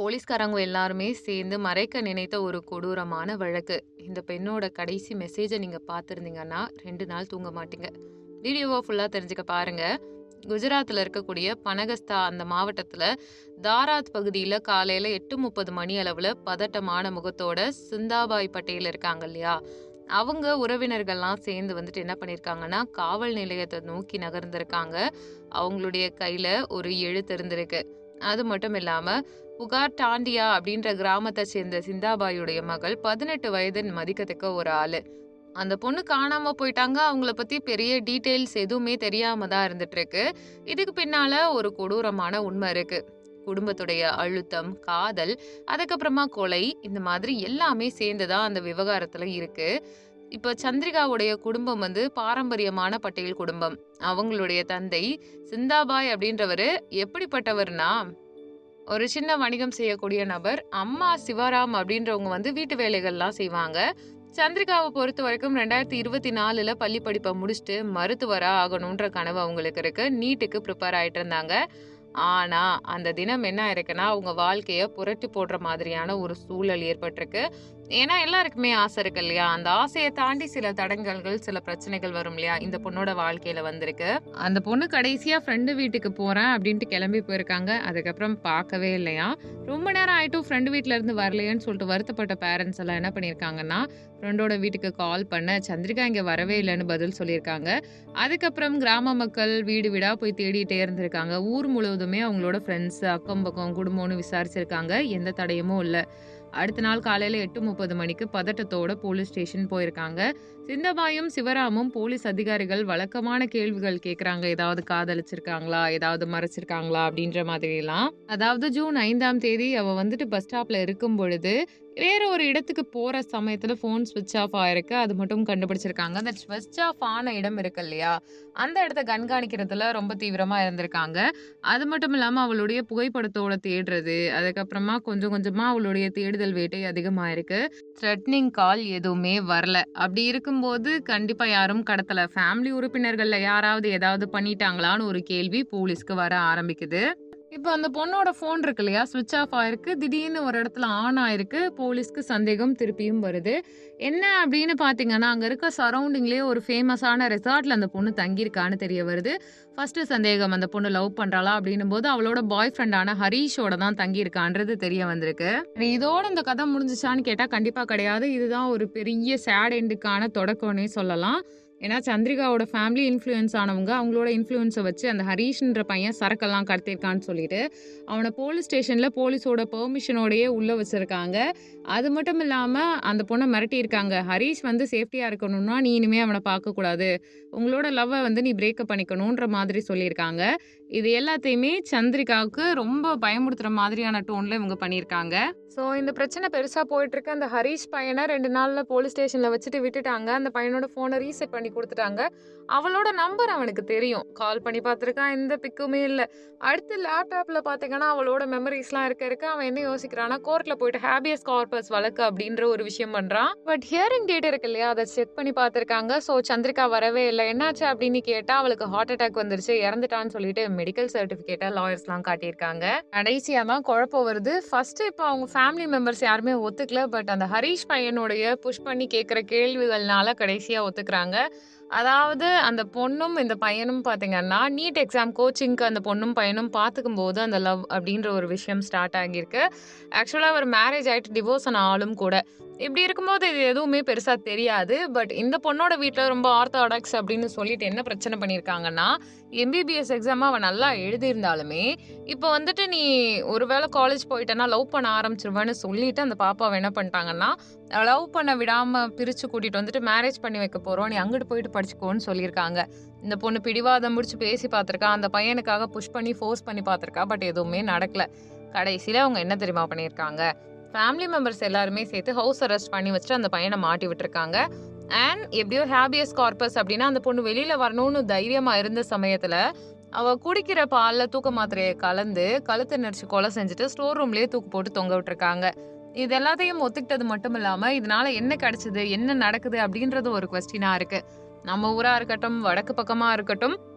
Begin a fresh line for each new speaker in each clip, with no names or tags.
போலீஸ்காரங்க எல்லாருமே சேர்ந்து மறைக்க நினைத்த ஒரு கொடூரமான வழக்கு. இந்த பெண்ணோட கடைசி மெசேஜை நீங்கள் பார்த்துருந்தீங்கன்னா ரெண்டு நாள் தூங்க மாட்டீங்க. வீடியோவை ஃபுல்லாக தெரிஞ்சுக்க பாருங்கள் குஜராத்தில் இருக்கக்கூடிய பனகஸ்தா அந்த மாவட்டத்தில் தாராத் பகுதியில் காலையில் எட்டு முப்பது மணி அளவில் பதட்டமான முகத்தோட சிந்தாபாய் பட்டேல் இருக்காங்க இல்லையா? அவங்க உறவினர்கள்லாம் சேர்ந்து வந்துட்டு என்ன பண்ணியிருக்காங்கன்னா காவல் நிலையத்தை நோக்கி நகர்ந்திருக்காங்க. அவங்களுடைய கையில் ஒரு எழுத்து இருந்திருக்கு. அது மட்டும் இல்லாமல் புகார் டாண்டியா அப்படின்ற கிராமத்தை சேர்ந்த சிந்தாபாயுடைய மகள் பதினெட்டு வயது மதிக்கத்தக்க ஒரு ஆளு. அந்த பொண்ணு காணாம போயிட்டாங்க. அவங்கள பத்தி பெரிய டீட்டெயில்ஸ் எதுவுமே தெரியாம தான் இருந்துட்டு இருக்கு இதுக்கு பின்னால ஒரு கொடூரமான உண்மை இருக்கு. குடும்பத்துடைய அழுத்தம் காதல் அதுக்கப்புறமா கொலை இந்த மாதிரி எல்லாமே சேர்ந்துதான் அந்த விவகாரத்துல இருக்கு. இப்போ சந்திரிகாவுடைய குடும்பம் வந்து பாரம்பரியமான பட்டேல் குடும்பம். அவங்களுடைய தந்தை சிந்தாபாய் அப்படின்றவர் எப்படிப்பட்டவர்னா ஒரு சின்ன வணிகம் செய்யக்கூடிய நபர். அம்மா சிவராம் அப்படின்றவங்க வந்து வீட்டு வேலைகள்லாம் செய்வாங்க. சந்திரிகாவை பொறுத்த வரைக்கும் ரெண்டாயிரத்தி இருபத்தி நாலுல பள்ளி படிப்பை முடிச்சுட்டு மருத்துவராக ஆகணுன்ற கனவு அவங்களுக்கு இருக்கு. நீட்டுக்கு ப்ரிப்பேர் ஆயிட்டு இருந்தாங்க. ஆனா அந்த தினம் என்ன இருக்குன்னா அவங்க வாழ்க்கைய புரட்டி போடுற மாதிரியான ஒரு சூழல் ஏற்பட்டிருக்கு. ஏன்னா எல்லாருக்குமே ஆசை இருக்கு இல்லையா? அந்த ஆசையை தாண்டி சில தடங்கல்கள் சில பிரச்சனைகள் வரும் இல்லையா? இந்த பொண்ணோட வாழ்க்கையில வந்திருக்கு. அந்த பொண்ணு கடைசியா ஃப்ரெண்டு வீட்டுக்கு போறேன் அப்படின்ட்டு கிளம்பி போயிருக்காங்க. அதுக்கப்புறம் பார்க்கவே இல்லையா? ரொம்ப நேரம் ஆயிட்டும் ஃப்ரெண்டு வீட்டுல இருந்து வரலையேன்னு சொல்லிட்டு வருத்தப்பட்ட பேரண்ட்ஸ் எல்லாம் என்ன பண்ணியிருக்காங்கன்னா ஃப்ரெண்டோட வீட்டுக்கு கால் பண்ண சந்திரிகா இங்க வரவே இல்லைன்னு பதில் சொல்லியிருக்காங்க. அதுக்கப்புறம் கிராம மக்கள் வீடு வீடா போய் தேடிட்டே இருந்திருக்காங்க. ஊர் முழுவதும் அவங்களோட ஃப்ரெண்ட்ஸ் அக்கம் பக்கம் குடும்பம்னு விசாரிச்சிருக்காங்க. எந்த தடையமும் இல்லை. அடுத்த நாள் காலையில் எட்டு முப்பது மணிக்கு பதட்டத்தோட போலீஸ் ஸ்டேஷன் போயிருக்காங்க. சிந்தபாயும் சிவராமும் போலீஸ் அதிகாரிகள் வழக்கமான கேள்விகள் கேட்குறாங்க ஏதாவது காதலிச்சிருக்காங்களா? ஏதாவது மறைச்சிருக்காங்களா? அப்படின்ற மாதிரிலாம். அதாவது ஜூன் ஐந்தாம் தேதி அவள் வந்துட்டு பஸ் ஸ்டாப்பில் இருக்கும் பொழுது வேற ஒரு இடத்துக்கு போற சமயத்துல ஃபோன் ஸ்விட்ச் ஆஃப் ஆயிருக்கு. அது மட்டும் கண்டுபிடிச்சிருக்காங்க. அந்த ஸ்விட்ச் ஆஃப் ஆன இடம் இருக்கு இல்லையா? அந்த இடத்த கண்காணிக்கிறதுல ரொம்ப தீவிரமா இருந்திருக்காங்க. அது மட்டும் இல்லாம அவளுடைய புகைப்படத்தோட தேடுறது அதுக்கப்புறமா கொஞ்சம் கொஞ்சமா அவளுடைய தேடுதல் வேட்டை அதிகமாயிருக்கு. த்ரெட்னிங் கால் எதுவுமே வரல. அப்படி இருக்கும்போது கண்டிப்பா யாரும் கடத்தல. ஃபேமிலி உறுப்பினர்கள்ல யாராவது ஏதாவது பண்ணிட்டாங்களான்னு ஒரு கேள்வி போலீஸ்க்கு வர ஆரம்பிக்குது. இப்போ அந்த பொண்ணோட ஃபோன் இருக்கு இல்லையா? சுவிட்ச் ஆஃப் ஆயிருக்கு. திடீர்னு ஒரு இடத்துல ஆன் ஆயிருக்கு. போலீஸ்க்கு சந்தேகம் திருப்பியும் வருது. என்ன அப்படின்னு பார்த்தீங்கன்னா அங்கே இருக்க சரௌண்டிங்லேயே ஒரு ஃபேமஸான ரெசார்ட்டில் அந்த பொண்ணு தங்கியிருக்கான்னு தெரிய வருது. ஃபர்ஸ்ட் சந்தேகம் அந்த பொண்ணு லவ் பண்ணுறாளா அப்படின்னும் போது அவளோட பாய் ஃப்ரெண்டான ஹரீஷோட தான் தங்கியிருக்கான்றது தெரிய வந்திருக்கு. இதோட இந்த கதை முடிஞ்சிச்சான்னு கேட்டால் கண்டிப்பாக கிடையாது. இதுதான் ஒரு பெரிய சேட் எண்டுக்கான தொடக்கம்னே சொல்லலாம். ஏன்னா சந்திரிகாவோட ஃபேமிலி இன்ஃப்ளூயன்ஸ் ஆனவங்க அவங்களோட இன்ஃப்ளூயன்ஸை வச்சு அந்த ஹரீஷ்ன்ற பையன் சரக்கெல்லாம் கடத்திருக்கான்னு சொல்லிட்டு அவனை போலீஸ் ஸ்டேஷனில் போலீஸோட பெர்மிஷனோடையே உள்ளே வச்சுருக்காங்க. அது மட்டும் இல்லாமல் அந்த பொண்ணை மிரட்டியிருக்காங்க. ஹரீஷ் வந்து சேஃப்டியாக இருக்கணும்னா நீ இனிமேல் அவனை பார்க்கக்கூடாது. உங்களோட லவ்வை வந்து நீ பிரேக்கப் பண்ணிக்கணுன்ற மாதிரி சொல்லியிருக்காங்க. இது எல்லாத்தையுமே சந்திரிகாவுக்கு ரொம்ப பயமுறுத்துற மாதிரியான டோனில் இவங்க பண்ணியிருக்காங்க. ஸோ இந்த பிரச்சனை பெருசாக போயிட்டுருக்கு. அந்த ஹரீஷ் பையனை ரெண்டு நாளில் போலீஸ் ஸ்டேஷனில் வச்சுட்டு விட்டுட்டாங்க. அந்த பையனோட ஃபோனை ரீசெட் பண்ணி கொடுத்துட்டாங்க. அவளோட நம்பர் அவனுக்கு தெரியும். கால் பண்ணி பார்த்துருக்கான் எந்த பிக்குமே இல்லை. அடுத்து லேப்டாப்பில் பார்த்தீங்கன்னா அவளோட மெமரிஸ்லாம் இருக்க இருக்க அவன் என்ன யோசிக்கிறான்னா கோர்ட்டில் போயிட்டு ஹேபியஸ் கார்பஸ் வழக்கு அப்படின்ற ஒரு விஷயம் பண்ணுறான் பட் ஹியரிங் டேட் இருக்கு இல்லையா அதை செக் பண்ணி பார்த்துருக்காங்க. ஸோ சந்திரிகா வரவே இல்லை. என்னாச்சு அப்படின்னு கேட்டால் அவளுக்கு ஹார்ட் அட்டாக் வந்துருச்சு இறந்துட்டான்னு சொல்லிட்டு மெடிக்கல் சர்டிஃபிகேட்டை லாயர்ஸ்லாம் காட்டியிருக்காங்க. கடைசியாக தான் குழப்பம் வருது. ஃபர்ஸ்ட் இப்போ அவங்க ஃபேமிலி மெம்பர்ஸ் யாருமே ஒத்துக்கல. பட் அந்த ஹரீஷ் பையனுடைய புஷ் பண்ணி கேட்குற கேள்விகள்னால கடைசியாக ஒத்துக்கிறாங்க. அதாவது அந்த பொண்ணும் இந்த பையனும் பார்த்தீங்கன்னா நீட் எக்ஸாம் கோச்சிங்க்கு அந்த பொண்ணும் பையனும் பார்த்துக்கும் போது அந்த லவ் அப்படின்ற ஒரு விஷயம் ஸ்டார்ட் ஆகியிருக்கு. ஆக்சுவலாக அவர் மேரேஜ் ஆகிட்டு டிவோர்ஸ் ஆன ஆளும் கூட. இப்படி இருக்கும்போது இது எதுவுமே பெருசாக தெரியாது. பட் இந்த பொண்ணோட வீட்டில் ரொம்ப ஆர்த்தோடாக்ஸ் அப்படின்னு சொல்லிட்டு என்ன பிரச்சனை பண்ணியிருக்காங்கன்னா எம்பிபிஎஸ் எக்ஸாம் அவன் நல்லா எழுதியிருந்தாலுமே இப்போ வந்துட்டு நீ ஒருவேளை காலேஜ் போயிட்டேன்னா லவ் பண்ண ஆரம்பிச்சிருவேன்னு சொல்லிட்டு அந்த பாப்பாவை என்ன பண்ணிட்டாங்கன்னா லவ் பண்ண விடாமல் பிரித்து கூட்டிகிட்டு வந்துட்டு மேரேஜ் பண்ணி வைக்க போகிறோம் நீ அங்கிட்டு போயிட்டு படிச்சுக்கோன்னு சொல்லியிருக்காங்க. இந்த பொண்ணு பிடிவாதம் முடிச்சு பேசி பார்த்துருக்கா. அந்த பையனுக்காக புஷ் பண்ணி ஃபோர்ஸ் பண்ணி பார்த்துருக்கா. பட் எதுவுமே நடக்கல. கடைசியில் அவங்க என்ன தெரியுமா பண்ணியிருக்காங்க? ஃபேமிலி மெம்பர்ஸ் எல்லாருமே சேர்த்து ஹவுஸ் அரெஸ்ட் பண்ணி வச்சுட்டு அந்த பையனை மாட்டி விட்டுருக்காங்க. அண்ட் எப்படியோ ஹேபியஸ் கார்பஸ் அப்படின்னா அந்த பொண்ணு வெளியில் வரணும்னு தைரியமாக இருந்த சமயத்தில் அவள் குடிக்கிற பாலில் தூக்க மாத்திரையை கலந்து கழுத்தை நெரிச்சு கொலை செஞ்சுட்டு ஸ்டோர் ரூம்லேயே தூக்கு போட்டு தொங்க விட்டுருக்காங்க. இது எல்லாத்தையும் ஒத்துக்கிட்டது மட்டும் இல்லாமல் இதனால என்ன கிடைச்சது என்ன நடக்குது அப்படின்றது ஒரு கொஸ்டினாக இருக்குது நம்ம ஊரா இருக்கட்டும் வடக்கு பக்கமா இருக்கட்டும்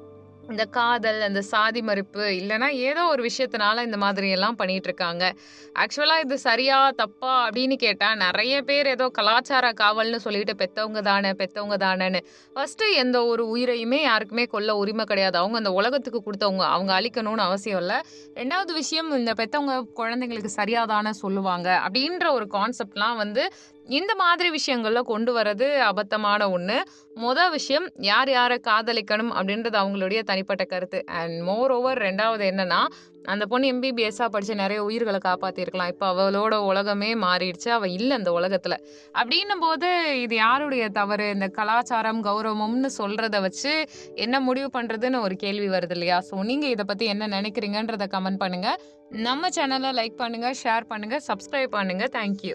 இந்த காதல், அந்த சாதி மறுப்பு, இல்லைன்னா ஏதோ ஒரு விஷயத்தினால இந்த மாதிரி எல்லாம் பண்ணிட்டு இருக்காங்க. ஆக்சுவலா இது சரியா? தப்பா? அப்படின்னு கேட்டா, நிறைய பேர் ஏதோ கலாச்சார காவல்னு சொல்லிட்டு பெத்தவங்க தானே பெத்தவங்க தானேன்னு ஃபர்ஸ்ட் எந்த ஒரு உயிரையுமே யாருக்குமே கொல்ல உரிமை கிடையாது. அவங்க அந்த உலகத்துக்கு கொடுத்தவங்க அவங்க அழிக்கணும்னு அவசியம் இல்லை ரெண்டாவது விஷயம் இந்த பெத்தவங்க குழந்தைங்களுக்கு சரியா தானே சொல்லுவாங்க. அப்படின்ற ஒரு கான்செப்ட்லாம் வந்து இந்த மாதிரி விஷயங்கள்ல கொண்டு வர்றது அபத்தமான ஒண்ணு. மொதல் விஷயம் யார் யாரை காதலிக்கணும் அப்படின்றது அவங்களுடைய தனிப்பட்ட கருத்து. அண்ட் மோர் ஓவர் ரெண்டாவது என்னன்னா, அந்த பொண்ணு எம்பிபிஎஸ்ஸா படிச்சு நிறைய உயிர்களை காப்பாற்றிருக்கலாம் இப்போ அவளோட உலகமே மாறிடுச்சு. அவ இல்லை அந்த உலகத்துல. அப்படின்னும்போது இது யாருடைய தவறு? இந்த கலாச்சாரம், கௌரவம்னு சொல்றத வச்சு என்ன முடிவு பண்றதுன்னு ஒரு கேள்வி வருது இல்லையா? ஸோ நீங்க இதை பத்தி என்ன நினைக்கிறீங்கன்றத கமெண்ட் பண்ணுங்க. நம்ம சேனலை லைக் பண்ணுங்க, ஷேர் பண்ணுங்க, சப்ஸ்கிரைப் பண்ணுங்க. Thank you.